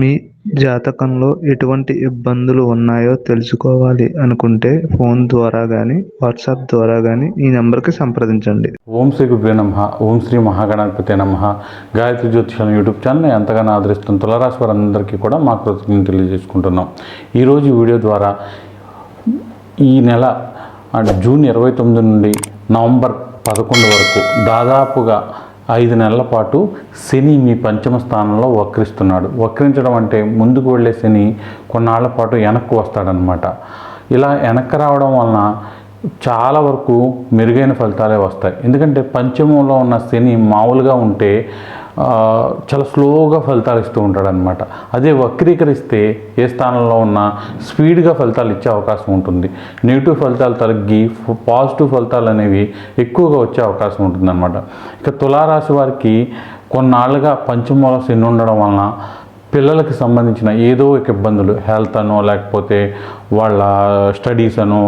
మీ జాతకంలో ఎటువంటి ఇబ్బందులు ఉన్నాయో తెలుసుకోవాలి అనుకుంటే ఫోన్ ద్వారా కానీ వాట్సాప్ ద్వారా కానీ ఈ నెంబర్కి సంప్రదించండి. ఓం శ్రీ గురువే నమ ఓం శ్రీ మహాగణాధిపతి నమ. గాయత్రి జ్యోతిషం యూట్యూబ్ ఛానల్ ఎంతగానో ఆదరిస్తున్న తులరాశి వారందరికీ కూడా మా కృతజ్ఞతలు తెలియజేసుకుంటున్నాం. ఈరోజు వీడియో ద్వారా ఈ నెల జూన్ ఇరవై తొమ్మిది నుండి నవంబర్ పదకొండు వరకు దాదాపుగా ఐదు నెలల పాటు శని మీ పంచమ స్థానంలో వక్రిస్తున్నాడు. వక్రించడం అంటే ముందుకు వెళ్ళే శని కొన్నాళ్ళ పాటు వెనక్కు వస్తాడనమాట ఇలా వెనక్కి రావడం వలన చాలా వరకు మెరుగైన ఫలితాలే వస్తాయి. ఎందుకంటే పంచమంలో ఉన్న శని మామూలుగా ఉంటే చాలా స్లోగా ఫలితాలు ఇస్తూ ఉంటాడు అనమాట అదే వక్రీకరిస్తే ఏ స్థానంలో ఉన్నా స్పీడ్గా ఫలితాలు ఇచ్చే అవకాశం ఉంటుంది. నెగిటివ్ ఫలితాలు తగ్గి పాజిటివ్ ఫలితాలు అనేవి ఎక్కువగా వచ్చే అవకాశం ఉంటుంది అనమాట ఇక తులారాశి వారికి కొన్నాళ్ళుగా పంచమూల శని ఉండడం వలన పిల్లలకి సంబంధించిన ఏదో ఒక ఇబ్బందులు హెల్త్ అనో లేకపోతే వాళ్ళ స్టడీస్ అనో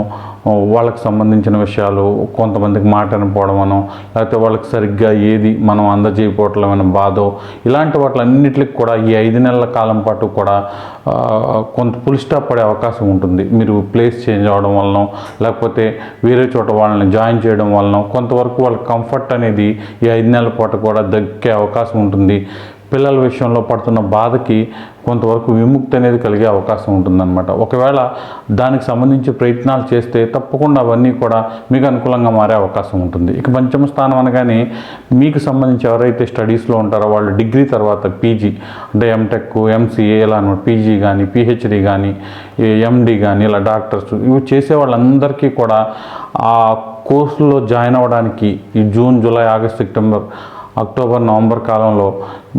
వాళ్ళకి సంబంధించిన విషయాలు కొంతమందికి మాట వినపోవడం లేకపోతే వాళ్ళకి సరిగ్గా ఏది మనం అందజేయకపోవట్లేమన్న బాధో ఇలాంటి వాటిలన్నిటికి కూడా ఈ ఐదు నెలల కాలం పాటు కూడా కొంత పుల్ స్టాప్ పడే అవకాశం ఉంటుంది. మీరు ప్లేస్ చేంజ్ అవ్వడం వలన లేకపోతే వేరే చోట వాళ్ళని జాయిన్ చేయడం వలన కొంతవరకు వాళ్ళ కంఫర్ట్ అనేది ఈ ఐదు నెలల పాటు కూడా దక్కే అవకాశం ఉంటుంది. పిల్లల విషయంలో పడుతున్న బాధకి కొంతవరకు విముక్తి అనేది కలిగే అవకాశం ఉంటుందన్నమాట. ఒకవేళ దానికి సంబంధించి ప్రయత్నాలు చేస్తే తప్పకుండా అవన్నీ కూడా మీకు అనుకూలంగా మారే అవకాశం ఉంటుంది. ఇక పంచమ స్థానం అనగానే మీకు సంబంధించి ఎవరైతే స్టడీస్లో ఉంటారో వాళ్ళు డిగ్రీ తర్వాత పీజీ అంటే ఎంటెక్ ఎంసీఏ ఇలా అనమాట. పీజీ కానీ పిహెచ్డి కానీ ఎండి కానీ ఇలా డాక్టర్స్ ఇవి చేసే వాళ్ళందరికీ కూడా ఆ కోర్సులో జాయిన్ అవ్వడానికి ఈ June July August September October November కాలంలో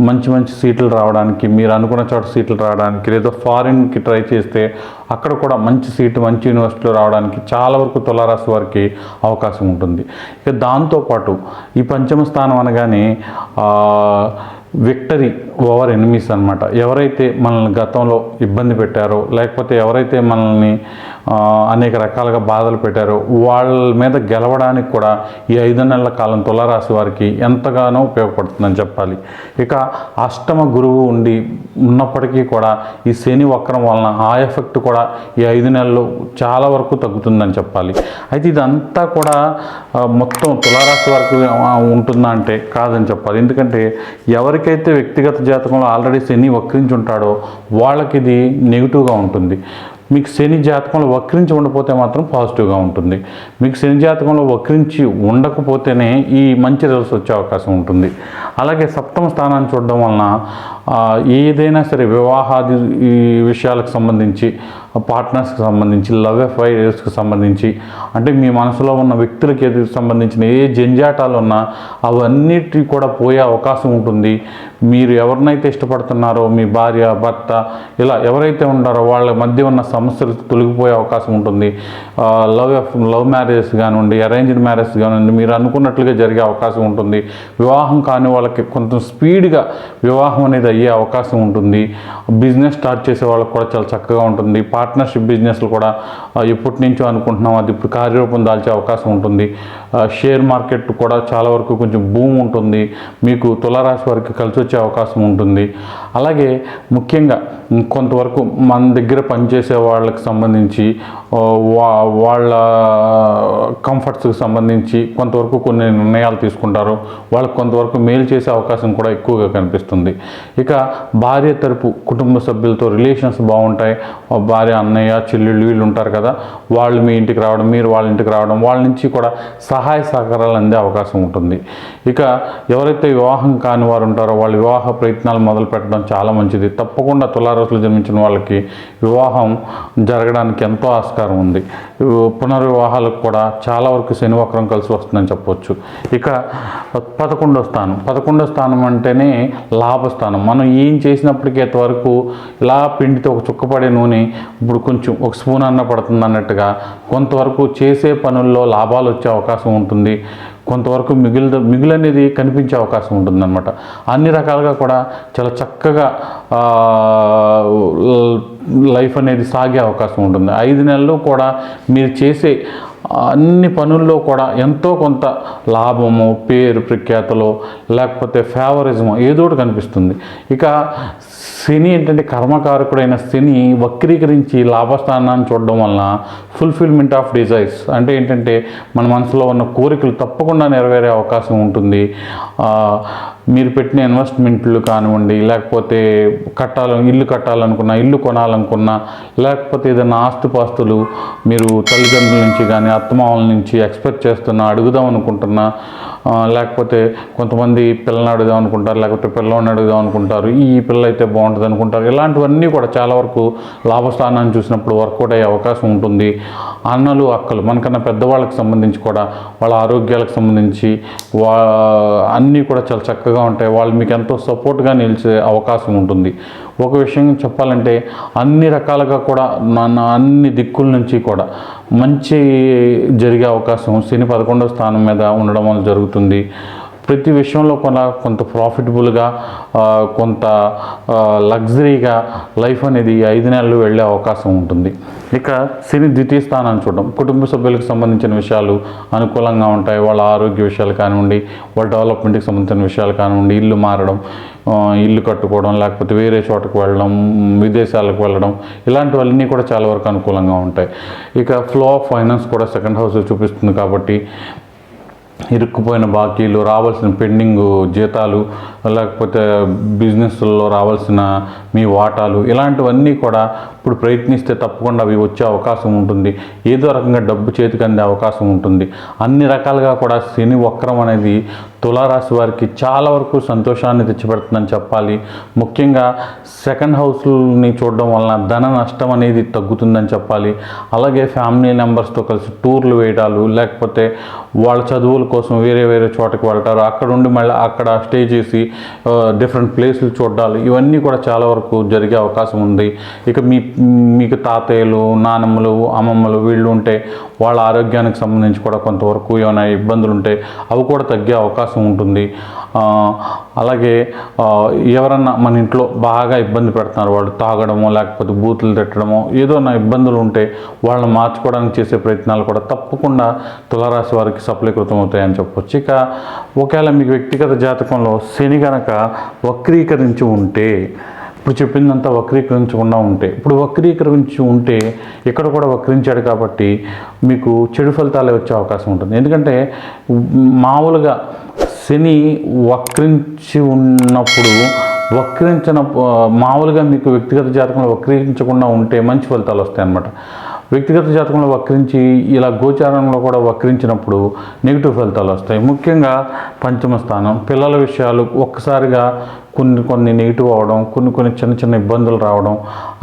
మంచి మంచి సీట్లు రావడానికి మీరు అనుకున్న చోట సీట్లు రావడానికి లేదా ఫారిన్కి ట్రై చేస్తే అక్కడ కూడా మంచి సీటు మంచి యూనివర్సిటీలో రావడానికి చాలా వరకు తులారాశి వారికి అవకాశం ఉంటుంది. ఇక దాంతోపాటు ఈ పంచమ స్థానం అనగానే విక్టరీ ఓవర్ ఎనిమీస్ అనమాట ఎవరైతే మనల్ని గతంలో ఇబ్బంది పెట్టారో లేకపోతే ఎవరైతే మనల్ని అనేక రకాలుగా బాధలు పెట్టారు. వాళ్ళ మీద గెలవడానికి కూడా ఈ ఐదు నెలల కాలం తులారాశి వారికి ఎంతగానో ఉపయోగపడుతుందని చెప్పాలి. ఇక అష్టమ గురువు ఉండి ఉన్నప్పటికీ కూడా ఈ శని వక్రం వలన ఆ ఎఫెక్ట్ కూడా ఈ ఐదు నెలలు చాలా వరకు తగ్గుతుందని చెప్పాలి. అయితే ఇదంతా కూడా మొత్తం తులారాశి వరకు ఉంటుందా అంటే కాదని చెప్పాలి. ఎందుకంటే ఎవరికైతే వ్యక్తిగత జాతకంలో ఆల్రెడీ శని వక్రించి ఉంటాడో వాళ్ళకి ఇది నెగిటివ్గా ఉంటుంది. మీకు శని జాతకంలో వక్రించి ఉండకపోతే మాత్రం పాజిటివ్గా ఉంటుంది. మీకు శని జాతకంలో వక్రించి ఉండకపోతేనే ఈ మంచి రిజల్ట్స్ వచ్చే అవకాశం ఉంటుంది. అలాగే సప్తమ స్థానాన్ని చూడడం వలన ఏదైనా సరే వివాహాది ఈ విషయాలకు సంబంధించి పార్ట్నర్స్కి సంబంధించి లవ్ అఫైర్స్కి సంబంధించి అంటే మీ మనసులో ఉన్న వ్యక్తులకి సంబంధించిన ఏ జంజాటాలు ఉన్నా అవన్నిటి కూడా పోయే అవకాశం ఉంటుంది. మీరు ఎవరినైతే ఇష్టపడుతున్నారో మీ భార్య భర్త ఇలా ఎవరైతే ఉన్నారో వాళ్ళ మధ్య ఉన్న సమస్యలు తొలగిపోయే అవకాశం ఉంటుంది. లవ్ లవ్ మ్యారేజెస్ కానివ్వండి అరేంజ్డ్ మ్యారేజ్ కానివ్వండి మీరు అనుకున్నట్లుగా జరిగే అవకాశం ఉంటుంది. వివాహం కాని వాళ్ళకి కొంచెం స్పీడ్గా వివాహం అనేది అయ్యే అవకాశం ఉంటుంది. బిజినెస్ స్టార్ట్ చేసే వాళ్ళకి కూడా చాలా చక్కగా ఉంటుంది. పార్ట్నర్షిప్ బిజినెస్లు కూడా ఎప్పటి నుంచో అనుకుంటున్నాం అది ఇప్పుడు కార్యరూపం దాల్చే అవకాశం ఉంటుంది. షేర్ మార్కెట్ కూడా చాలా వరకు కొంచెం భూమి ఉంటుంది. మీకు తులారాశి వారికి కలిసి వచ్చే అవకాశం ఉంటుంది. అలాగే ముఖ్యంగా కొంతవరకు మన దగ్గర పనిచేసే వాళ్ళకి సంబంధించి వా వాళ్ళ కంఫర్ట్స్కి సంబంధించి కొంతవరకు కొన్ని నిర్ణయాలు తీసుకుంటారు. వాళ్ళకి కొంతవరకు మేలు చేసే అవకాశం కూడా ఎక్కువగా కనిపిస్తుంది. ఇక భార్య తరపు కుటుంబ సభ్యులతో రిలేషన్స్ బాగుంటాయి. భార్య అన్నయ్య చెల్లెళ్ళు వీళ్ళు ఉంటారు కదా వాళ్ళు మీ ఇంటికి రావడం మీరు వాళ్ళ ఇంటికి రావడం వాళ్ళ నుంచి కూడా సహాయ సహకారాలు అందే అవకాశం ఉంటుంది. ఇక ఎవరైతే వివాహం కాని వారు ఉంటారో వాళ్ళ వివాహ ప్రయత్నాలు మొదలు పెట్టడం చాలా మంచిది. తప్పకుండా తులారాశులు జన్మించిన వాళ్ళకి వివాహం జరగడానికి ఎంతో ఆస్కారం ఉంది. పునర్వివాహాలకు కూడా చాలా వరకు శనివక్రం కలిసి వస్తుందని చెప్పవచ్చు ఇక పదకొండో స్థానం. పదకొండో స్థానం అంటేనే లాభస్థానం. మనం ఏం చేసినప్పటికీ అంతవరకు ఇలా పిండితో ఒక చుక్కపడే నూనె ఇప్పుడు కొంచెం ఒక స్పూన్ అన్న పడుతుంది అన్నట్టుగా కొంతవరకు చేసే పనుల్లో లాభాలు వచ్చే అవకాశం ఉంటుంది. కొంతవరకు మిగిలి మిగిలనేది కనిపించే అవకాశం ఉంటుందన్నమాట. అన్ని రకాలుగా కూడా చాలా చక్కగా లైఫ్ అనేది సాగే అవకాశం ఉంటుంది. ఐదు నెలలు కూడా మీరు చేసే అన్ని పనుల్లో కూడా ఎంతో కొంత లాభము పేరు ప్రఖ్యాతలు లేకపోతే ఫేవరిజము ఏదో ఒకటి కనిపిస్తుంది. ఇక శని ఏంటంటే కర్మకారకుడైన శని వక్రీకరించి లాభస్థానాన్ని చూడడం వలన ఫుల్ఫిల్మెంట్ ఆఫ్ డిజైర్స్ అంటే ఏంటంటే మన మనసులో ఉన్న కోరికలు తప్పకుండా నెరవేరే అవకాశం ఉంటుంది. మీరు పెట్టిన ఇన్వెస్ట్మెంట్లు కానివ్వండి లేకపోతే కట్టాల ఇల్లు కట్టాలనుకున్నా ఇల్లు కొనాలనుకున్నా లేకపోతే ఏదైనా ఆస్తుపాస్తులు మీరు తల్లిదండ్రుల నుంచి కానీ అత్తమామల నుంచి ఎక్స్పెక్ట్ చేస్తున్నా అడుగుదాం అనుకుంటున్నా లేకపోతే కొంతమంది పిల్లని అడుగుదాం అనుకుంటారు లేకపోతే పిల్లని అడుగుదాం అనుకుంటారు ఈ పిల్ల అయితే బాగుంటుంది అనుకుంటారు. ఇలాంటివన్నీ కూడా చాలా వరకు లాభస్థానాన్ని చూసినప్పుడు వర్కౌట్ అయ్యే అవకాశం ఉంటుంది. అన్నలు అక్కలు మనకన్నా పెద్దవాళ్ళకి సంబంధించి కూడా వాళ్ళ ఆరోగ్యాలకు సంబంధించి వా అన్నీ కూడా చాలా చక్కగా ఉంటాయి. వాళ్ళు మీకు ఎంతో సపోర్ట్గా నిలిచే అవకాశం ఉంటుంది. ఒక విషయం చెప్పాలంటే అన్ని రకాలుగా కూడా మన అన్ని దిక్కుల నుంచి కూడా మంచి జరిగే అవకాశం శని పదకొండవ స్థానం మీద ఉండడం వల్ల జరుగుతుంది. ప్రతి విషయంలో కొన కొంత ప్రాఫిటబుల్గా కొంత లగ్జరీగా లైఫ్ అనేది ఐదు నెలలు వెళ్ళే అవకాశం ఉంటుంది. ఇక శని ద్వితీయ స్థానాన్ని చూడడం కుటుంబ సభ్యులకు సంబంధించిన విషయాలు అనుకూలంగా ఉంటాయి. వాళ్ళ ఆరోగ్య విషయాలు కానివ్వండి వాళ్ళ డెవలప్మెంట్కి సంబంధించిన విషయాలు కానివ్వండి ఇల్లు మారడం ఇల్లు కట్టుకోవడం లేకపోతే వేరే చోటకు వెళ్ళడం విదేశాలకు వెళ్ళడం ఇలాంటివన్నీ కూడా చాలా వరకు అనుకూలంగా ఉంటాయి. ఇక ఫ్లో ఆఫ్ ఫైనాన్స్ కూడా సెకండ్ హౌస్ చూపిస్తుంది కాబట్టి ఇరుక్కుపోయిన బాకీలు రావాల్సిన పెండింగ్ జీతాలు లేకపోతే బిజినెస్లో రావాల్సిన మీ వాటాలు ఇలాంటివన్నీ కూడా ఇప్పుడు ప్రయత్నిస్తే తప్పకుండా అవి వచ్చే అవకాశం ఉంటుంది. ఏదో రకంగా డబ్బు చేతికి అందే అవకాశం ఉంటుంది. అన్ని రకాలుగా కూడా శని వక్రం అనేది తులారాశి వారికి చాలా వరకు సంతోషాన్ని తెచ్చిపెడుతుందని చెప్పాలి. ముఖ్యంగా సెకండ్ హౌస్ని చూడడం వలన ధన నష్టం అనేది తగ్గుతుందని చెప్పాలి. అలాగే ఫ్యామిలీ మెంబర్స్తో కలిసి టూర్లు వేయడాలు లేకపోతే వాళ్ళ చదువుల కోసం వేరే వేరే చోటకి వెళ్తారు. అక్కడ ఉండి మళ్ళీ అక్కడ స్టే చేసి డిఫరెంట్ ప్లేసులు చూడాలి ఇవన్నీ కూడా చాలా వరకు జరిగే అవకాశం ఉంది. ఇక మీ మీకు తాతయ్యలు నానమ్మలు అమ్మమ్మలు వీళ్ళు ఉంటే వాళ్ళ ఆరోగ్యానికి సంబంధించి కూడా కొంతవరకు ఏమైనా ఇబ్బందులు ఉంటే అవి కూడా తగ్గే అవకాశం ఉంటుంది. అలాగే ఎవరన్నా మన ఇంట్లో బాగా ఇబ్బంది పెడుతున్నారు వాళ్ళు తాగడమో లేకపోతే బూతులు తిట్టడమో ఏదో నా ఇబ్బందులు ఉంటే వాళ్ళని మార్చుకోవడానికి చేసే ప్రయత్నాలు కూడా తప్పకుండా తులారాశి వారికి సఫలీకృతం అవుతాయని చెప్పొచ్చు. ఇక ఒకవేళ మీకు వ్యక్తిగత జాతకంలో శని గనక వక్రీకరించి ఉంటే ఇప్పుడు చెప్పిందంతా వక్రీకరించకుండా ఉంటే. ఇప్పుడు వక్రీకరించి ఉంటే ఇక్కడ కూడా వక్రించాడు కాబట్టి మీకు చెడు ఫలితాలే వచ్చే అవకాశం ఉంటుంది. ఎందుకంటే మామూలుగా శని వక్రించి ఉన్నప్పుడు వక్రించిన మామూలుగా మీకు వ్యక్తిగత జాతకంలో వక్రించకుండా ఉంటే మంచి ఫలితాలు వస్తాయి అన్నమాట వ్యక్తిగత జాతకంలో వక్రించి ఇలా గోచారంలో కూడా వక్రించినప్పుడు నెగిటివ్ ఫలితాలు వస్తాయి. ముఖ్యంగా పంచమ స్థానం పిల్లల విషయాలు ఒక్కసారిగా కొన్ని కొన్ని నెగిటివ్ అవడం కొన్ని కొన్ని చిన్న చిన్న ఇబ్బందులు రావడం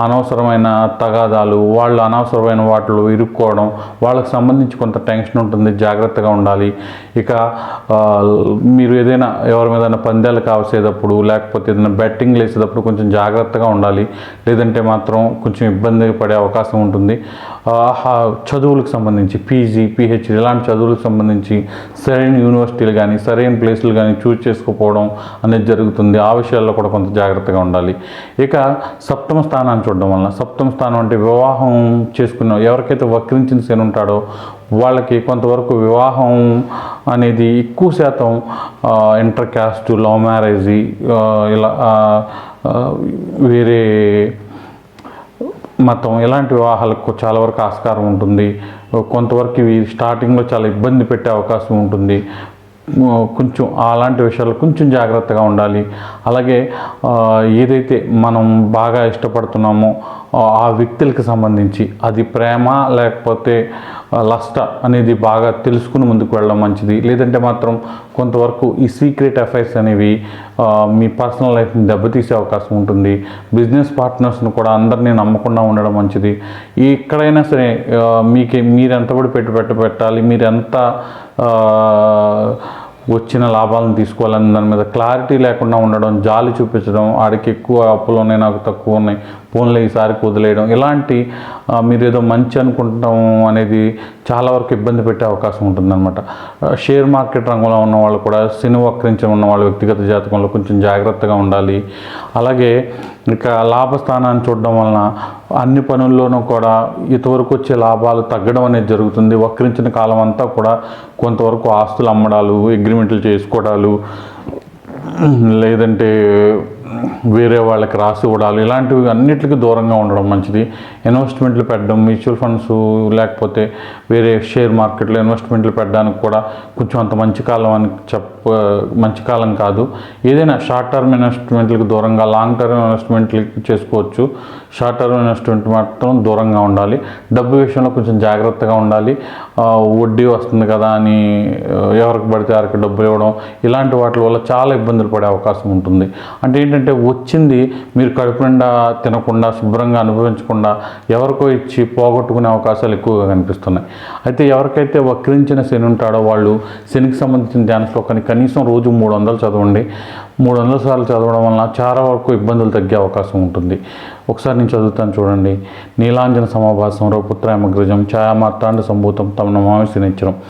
అనవసరమైన తగాదాలు వాళ్ళు అనవసరమైన వాటిలో ఇరుక్కోవడం వాళ్ళకి సంబంధించి కొంత టెన్షన్ ఉంటుంది జాగ్రత్తగా ఉండాలి. ఇక మీరు ఏదైనా ఎవరి మీద పందాలు కావసేటప్పుడు లేకపోతే ఏదైనా బెట్టింగ్ వేసేటప్పుడు కొంచెం జాగ్రత్తగా ఉండాలి. లేదంటే మాత్రం కొంచెం ఇబ్బంది పడే అవకాశం ఉంటుంది. చదువులకు సంబంధించి పీజీ పిహెచ్డీ ఇలాంటి చదువులకు సంబంధించి సరైన యూనివర్సిటీలు కానీ సరైన ప్లేసులు కానీ చూస్ చేసుకోకపోవడం అనేది జరుగుతుంది. ఆ విషయాల్లో కూడా కొంత జాగ్రత్తగా ఉండాలి. ఇక సప్తమ స్థానాన్ని చూడడం వలన సప్తమ స్థానం అంటే వివాహం చేసుకున్న ఎవరికైతే వక్రించిన శని ఉంటాడో వాళ్ళకి కొంతవరకు వివాహం అనేది ఎక్కువ శాతం ఇంటర్ క్యాస్ట్ లవ్ మ్యారేజ్ ఇలా వేరే మతం ఇలాంటి వివాహాలకు చాలా వరకు ఆస్కారం ఉంటుంది. కొంతవరకు ఇవి స్టార్టింగ్లో చాలా ఇబ్బంది పెట్టే అవకాశం ఉంటుంది. కొంచెం అలాంటి విషయాలు కొంచెం జాగ్రత్తగా ఉండాలి. అలాగే ఏదైతే మనం బాగా ఇష్టపడుతున్నామో ఆ, వ్యక్తులకు వ్యక్తులకి సంబంధించి అది ప్రేమ లేకపోతే లష్ట అనేది బాగా తెలుసుకుని ముందుకు వెళ్ళడం మంచిది. లేదంటే మాత్రం కొంతవరకు ఈ సీక్రెట్ అఫైర్స్ అనేవి మీ పర్సనల్ లైఫ్ని దెబ్బతీసే అవకాశం ఉంటుంది. బిజినెస్ పార్ట్నర్స్ని కూడా అందరినీ నమ్మకుండా ఉండడం మంచిది. ఎక్కడైనా సరే మీకు మీరు మీరు ఎంతబడి పెట్టి పెట్టాలి మీరు ఎంత వచ్చిన లాభాలను తీసుకోవాలని దాని మీద క్లారిటీ లేకుండా ఉండడం జాలి చూపించడం ఆడికి ఎక్కువ అప్పులు ఉన్నాయి నాకు తక్కువ ఉన్నాయి ఫోన్లు ఈసారికి వదిలేయడం ఇలాంటి మీరు ఏదో మంచి అనుకుంటాం అనేది చాలా వరకు ఇబ్బంది పెట్టే అవకాశం ఉంటుందన్నమాట. షేర్ మార్కెట్ రంగంలో ఉన్న వాళ్ళు కూడా శని వక్రించి ఉన్న వాళ్ళు వ్యక్తిగత జాతకంలో కొంచెం జాగ్రత్తగా ఉండాలి. అలాగే ఇక లాభస్థానాన్ని చూడడం వలన అన్ని పనుల్లోనూ కూడా ఇంతవరకు వచ్చే లాభాలు తగ్గడం అనేది జరుగుతుంది. వక్రించిన కాలం అంతా కూడా కొంతవరకు ఆస్తులు అమ్మడాలు అగ్రిమెంట్లు చేసుకోవడాలు లేదంటే వేరే వాళ్ళకి రాసి ఇవ్వడాలు ఇలాంటివి అన్నిటికీ దూరంగా ఉండడం మంచిది. ఇన్వెస్ట్మెంట్లు పెట్టడం మ్యూచువల్ ఫండ్స్ లేకపోతే వేరే షేర్ మార్కెట్లో ఇన్వెస్ట్మెంట్లు పెట్టడానికి కూడా కొంచెం అంత మంచి కాలం అని చెప్ప మంచి కాలం కాదు. ఏదైనా షార్ట్ టర్మ్ ఇన్వెస్ట్మెంట్లకు దూరంగా లాంగ్ టర్మ్ ఇన్వెస్ట్మెంట్లకి చేసుకోవచ్చు. షార్ట్ టర్మ్ ఇన్వెస్ట్మెంట్ మాత్రం దూరంగా ఉండాలి. డబ్బు విషయంలో కొంచెం జాగ్రత్తగా ఉండాలి. వడ్డీ వస్తుంది కదా అని ఎవరికి పడితే వారికి డబ్బులు ఇవ్వడం ఇలాంటి వాటి వల్ల చాలా ఇబ్బందులు పడే అవకాశం ఉంటుంది. అంటే ఏంటంటే వచ్చింది మీరు కడుపు నిండా తినకుండా శుభ్రంగా అనుభవించకుండా ఎవరికో ఇచ్చి పోగొట్టుకునే అవకాశాలు ఎక్కువగా కనిపిస్తున్నాయి. అయితే ఎవరికైతే వక్రించిన శని ఉంటాడో వాళ్ళు శనికి సంబంధించిన ధ్యాన శ్లోకాన్ని కనీసం రోజు మూడు వందలు చదవండి. మూడు వందల సార్లు చదవడం వలన చాలా వరకు ఇబ్బందులు తగ్గే అవకాశం ఉంటుంది. ఒకసారి నేను చదువుతాను చూడండి. నీలాంజన సమాభాసం పుత్రాయమగ్రజం ఛాయామార్తాండ సంభూతం తమ నమామి శనిచ్చరం.